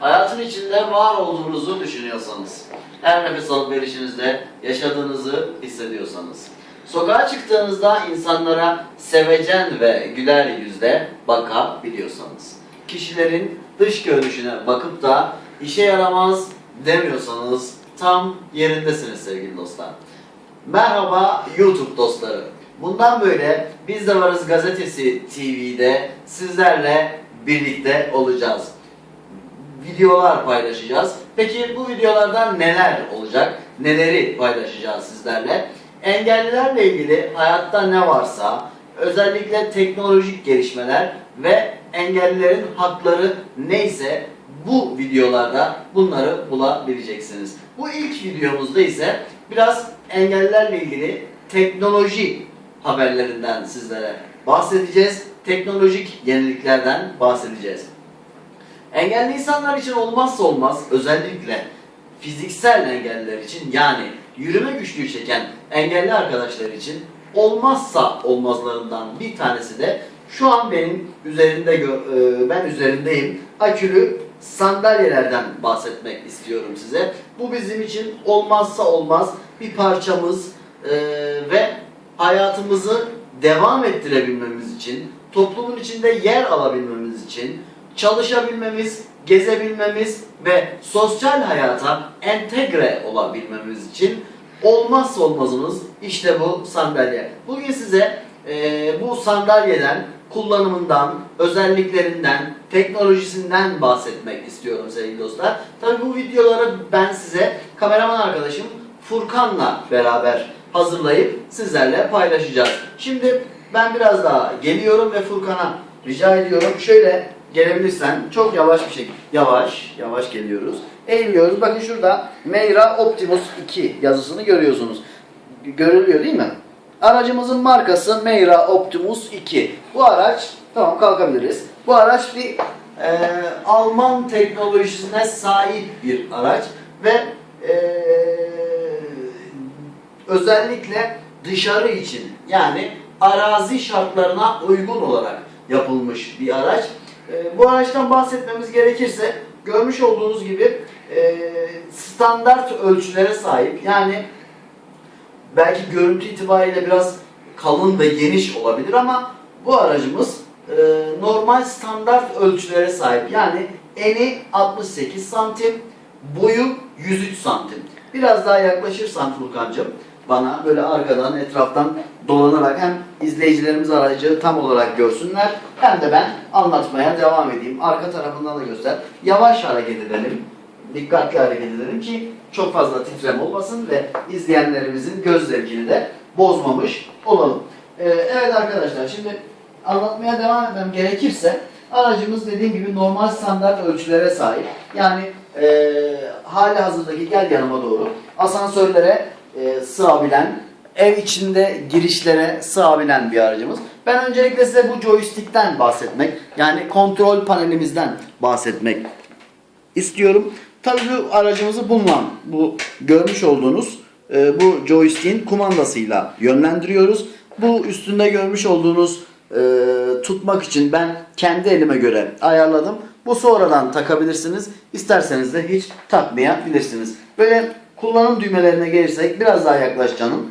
hayatın içinde var olduğunuzu düşünüyorsanız, her nefes alıp verişinizde yaşadığınızı hissediyorsanız, sokağa çıktığınızda insanlara sevecen ve güler yüzle bakabiliyorsanız, kişilerin dış görünüşüne bakıp da işe yaramaz demiyorsanız tam yerindesiniz sevgili dostlar. Merhaba YouTube dostları. Bundan böyle Biz de Varız Gazetesi TV'de sizlerle birlikte olacağız. Videolar paylaşacağız. Peki bu videolardan neler olacak? Neleri paylaşacağız sizlerle? Engellilerle ilgili hayatta ne varsa, özellikle teknolojik gelişmeler ve engellilerin hakları neyse bu videolarda bunları bulabileceksiniz. Bu ilk videomuzda ise biraz engellilerle ilgili teknoloji haberlerinden sizlere bahsedeceğiz. Teknolojik yeniliklerden bahsedeceğiz. Engelli insanlar için olmazsa olmaz özellikle fiziksel engelliler için yani yürüme güçlüğü çeken engelli arkadaşlar için olmazsa olmazlarından bir tanesi de şu an benim üzerinde e, ben üzerindeyim akülü sandalyelerden bahsetmek istiyorum size. Bu bizim için olmazsa olmaz bir parçamız e, ve hayatımızı devam ettirebilmemiz için, toplumun içinde yer alabilmemiz için, çalışabilmemiz, gezebilmemiz ve sosyal hayata entegre olabilmemiz için olmazsa olmazımız işte bu sandalye. Bugün size e, bu sandalyeden kullanımından, özelliklerinden, teknolojisinden bahsetmek istiyorum sevgili dostlar. Tabii bu videoları ben size kameraman arkadaşım Furkan'la beraber hazırlayıp sizlerle paylaşacağız. Şimdi ben biraz daha geliyorum ve Furkan'a rica ediyorum. Şöyle gelebilirsen çok yavaş bir şekilde yavaş yavaş geliyoruz. Eğiliyoruz. Bakın şurada Meyra Optimus 2 yazısını görüyorsunuz. Görülüyor değil mi? Aracımızın markası Meyra Optimus 2. Bu araç tamam kalkabiliriz. Bu araç bir e, Alman teknolojisine sahip bir araç ve e, özellikle dışarı için yani arazi şartlarına uygun olarak yapılmış bir araç. E, bu araçtan bahsetmemiz gerekirse görmüş olduğunuz gibi e, standart ölçülere sahip. Yani belki görüntü itibariyle biraz kalın ve geniş olabilir ama bu aracımız e, normal standart ölçülere sahip. Yani eni 68 santim, boyu 103 santim. Biraz daha yaklaşırsan Furkan'cığım bana böyle arkadan etraftan dolanarak hem izleyicilerimiz aracı tam olarak görsünler hem de ben anlatmaya devam edeyim. Arka tarafından da göster. Yavaş hareket edelim. Dikkatli hareket edelim ki çok fazla titrem olmasın ve izleyenlerimizin göz zevkini de bozmamış olalım. Ee, evet arkadaşlar şimdi anlatmaya devam etmem gerekirse aracımız dediğim gibi normal standart ölçülere sahip. Yani e, hali hazırdaki gel yanıma doğru asansörlere e, sığabilen, ev içinde girişlere sığabilen bir aracımız. Ben öncelikle size bu joystick'ten bahsetmek, yani kontrol panelimizden bahsetmek istiyorum. Tabii bu aracımızı bulunan, bu görmüş olduğunuz e, bu joystick'in kumandasıyla yönlendiriyoruz. Bu üstünde görmüş olduğunuz e, tutmak için ben kendi elime göre ayarladım. Bu sonradan takabilirsiniz. İsterseniz de hiç takmayabilirsiniz. Böyle kullanım düğmelerine gelirsek biraz daha yaklaş canım.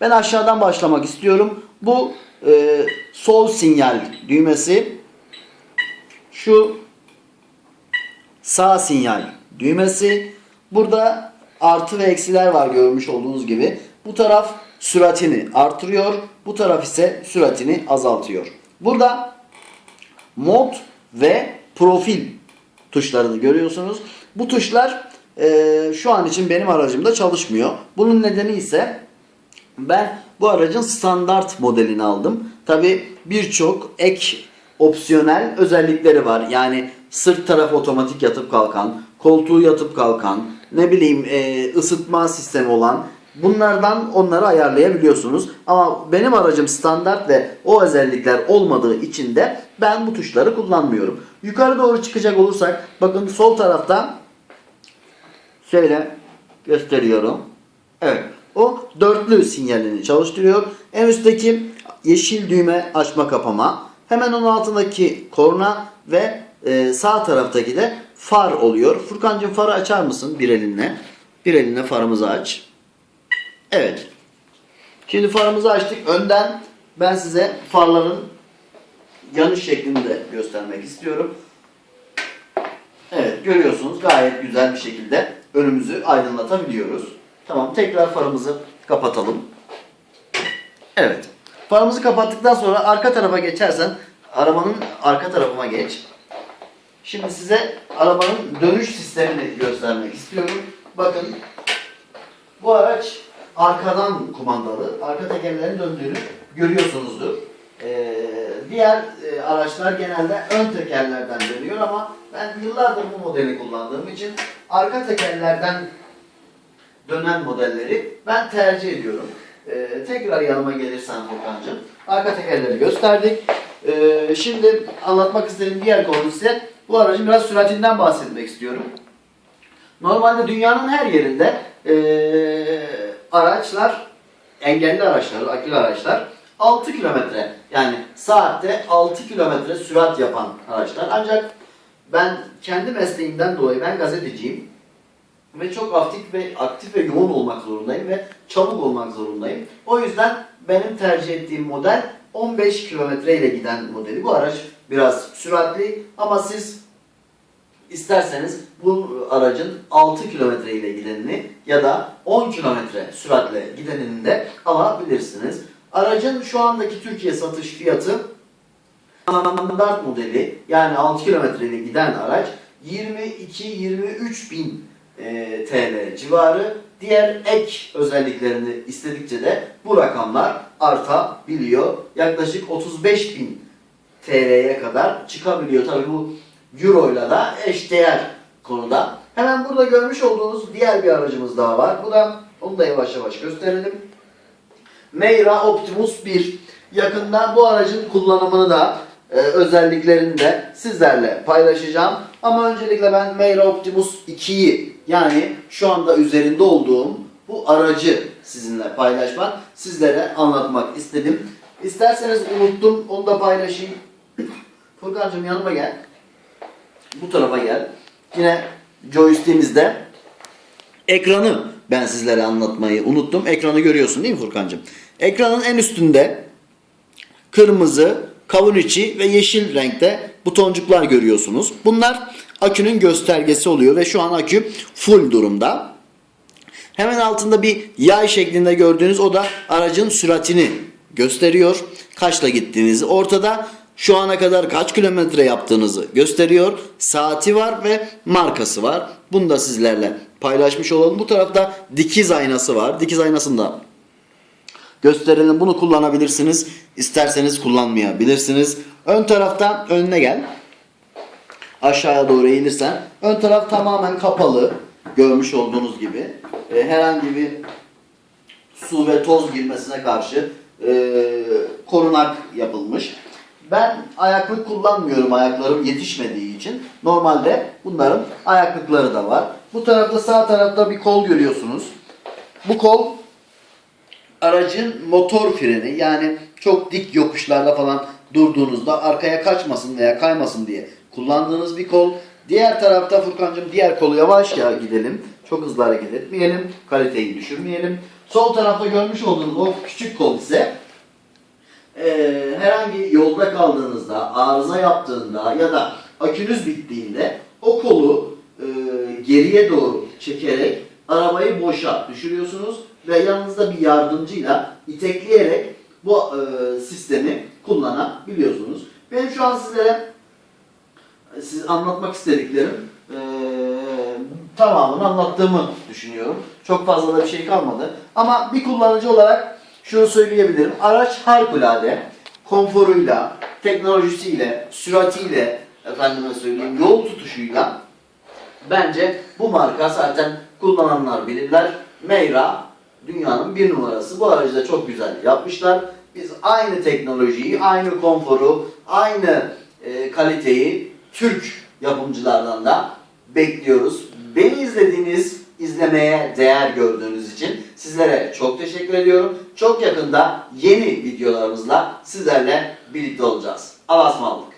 Ben aşağıdan başlamak istiyorum. Bu e, sol sinyal düğmesi. Şu sağ sinyal düğmesi. Burada artı ve eksiler var görmüş olduğunuz gibi. Bu taraf süratini artırıyor. Bu taraf ise süratini azaltıyor. Burada mod ve profil tuşlarını görüyorsunuz. Bu tuşlar e, şu an için benim aracımda çalışmıyor. Bunun nedeni ise ben bu aracın standart modelini aldım. Tabi birçok ek opsiyonel özellikleri var. Yani sırt tarafı otomatik yatıp kalkan, koltuğu yatıp kalkan, ne bileyim e, ısıtma sistemi olan bunlardan onları ayarlayabiliyorsunuz. Ama benim aracım standart ve o özellikler olmadığı için de ben bu tuşları kullanmıyorum. Yukarı doğru çıkacak olursak bakın sol tarafta şöyle gösteriyorum. Evet. O dörtlü sinyalini çalıştırıyor. En üstteki yeşil düğme açma kapama. Hemen onun altındaki korna ve e, sağ taraftaki de far oluyor. Furkancığım farı açar mısın bir elinle? Bir elinle farımızı aç. Evet. Şimdi farımızı açtık. Önden ben size farların yanış şeklini de göstermek istiyorum. Evet görüyorsunuz gayet güzel bir şekilde önümüzü aydınlatabiliyoruz. Tamam tekrar farımızı kapatalım. Evet. Farımızı kapattıktan sonra arka tarafa geçersen arabanın arka tarafıma geç. Şimdi size arabanın dönüş sistemini göstermek istiyorum. Bakın bu araç arkadan kumandalı. Arka tekerlerin döndüğünü görüyorsunuzdur. Ee, diğer e, araçlar genelde ön tekerlerden dönüyor ama ben yıllardır bu modeli kullandığım için arka tekerlerden dönen modelleri ben tercih ediyorum. Ee, tekrar yanıma gelirsen Furkan'cığım. Arka tekerleri gösterdik. Ee, şimdi anlatmak istediğim diğer konu ise bu aracın biraz süratinden bahsetmek istiyorum. Normalde dünyanın her yerinde eee, araçlar, engelli araçlar, akülü araçlar 6 kilometre yani saatte 6 kilometre sürat yapan araçlar. Ancak ben kendi mesleğimden dolayı ben gazeteciyim ve çok aktif ve aktif ve yoğun olmak zorundayım ve çabuk olmak zorundayım. O yüzden benim tercih ettiğim model 15 kilometre ile giden modeli. Bu araç biraz süratli ama siz İsterseniz bu aracın 6 kilometre ile gidenini ya da 10 kilometre süratle gidenini de alabilirsiniz. Aracın şu andaki Türkiye satış fiyatı standart modeli yani 6 kilometre ile giden araç 22-23 bin e, TL civarı. Diğer ek özelliklerini istedikçe de bu rakamlar artabiliyor. Yaklaşık 35 bin TL'ye kadar çıkabiliyor. Tabii bu Euro ile da eşdeğer konuda. Hemen burada görmüş olduğunuz diğer bir aracımız daha var. Bu da onu da yavaş yavaş gösterelim. Meyra Optimus 1. Yakında bu aracın kullanımını da e, özelliklerini de sizlerle paylaşacağım. Ama öncelikle ben Meyra Optimus 2'yi yani şu anda üzerinde olduğum bu aracı sizinle paylaşmak, sizlere anlatmak istedim. İsterseniz unuttum, onu da paylaşayım. Furkan'cığım yanıma gel. Bu tarafa gel. Yine joystick'imizde ekranı ben sizlere anlatmayı unuttum. Ekranı görüyorsun değil mi Furkan'cığım? Ekranın en üstünde kırmızı, kavun içi ve yeşil renkte butoncuklar görüyorsunuz. Bunlar akünün göstergesi oluyor ve şu an akü full durumda. Hemen altında bir yay şeklinde gördüğünüz o da aracın süratini gösteriyor. Kaçla gittiğinizi ortada. Şu ana kadar kaç kilometre yaptığınızı gösteriyor. Saati var ve markası var. Bunu da sizlerle paylaşmış olalım. Bu tarafta dikiz aynası var. Dikiz aynasında gösterelim. Bunu kullanabilirsiniz. İsterseniz kullanmayabilirsiniz. Ön taraftan önüne gel. Aşağıya doğru eğilirsen. Ön taraf tamamen kapalı. Görmüş olduğunuz gibi. E, herhangi bir su ve toz girmesine karşı e, korunak yapılmış. Ben ayaklık kullanmıyorum ayaklarım yetişmediği için. Normalde bunların ayaklıkları da var. Bu tarafta sağ tarafta bir kol görüyorsunuz. Bu kol aracın motor freni yani çok dik yokuşlarda falan durduğunuzda arkaya kaçmasın veya kaymasın diye kullandığınız bir kol. Diğer tarafta Furkan'cığım diğer kolu yavaş ya gidelim. Çok hızlı hareket etmeyelim. Kaliteyi düşürmeyelim. Sol tarafta görmüş olduğunuz o küçük kol ise eee, herhangi yolda kaldığınızda, arıza yaptığında ya da akünüz bittiğinde o kolu eee, geriye doğru çekerek arabayı boşa düşürüyorsunuz ve yanınızda bir yardımcıyla itekleyerek bu eee, sistemi kullanabiliyorsunuz. Benim şu an sizlere siz anlatmak istediklerim eee, tamamını anlattığımı düşünüyorum. Çok fazla da bir şey kalmadı. Ama bir kullanıcı olarak şunu söyleyebilirim. Araç harikulade, konforuyla, teknolojisiyle, süratiyle, efendime söyleyeyim, yol tutuşuyla bence bu marka zaten kullananlar bilirler. Meyra dünyanın bir numarası. Bu aracı da çok güzel yapmışlar. Biz aynı teknolojiyi, aynı konforu, aynı e, kaliteyi Türk yapımcılardan da bekliyoruz. Beni izlediğiniz, izlemeye değer gördüğünüz için sizlere çok teşekkür ediyorum. Çok yakında yeni videolarımızla sizlerle birlikte olacağız. Allah'a ısmarladık.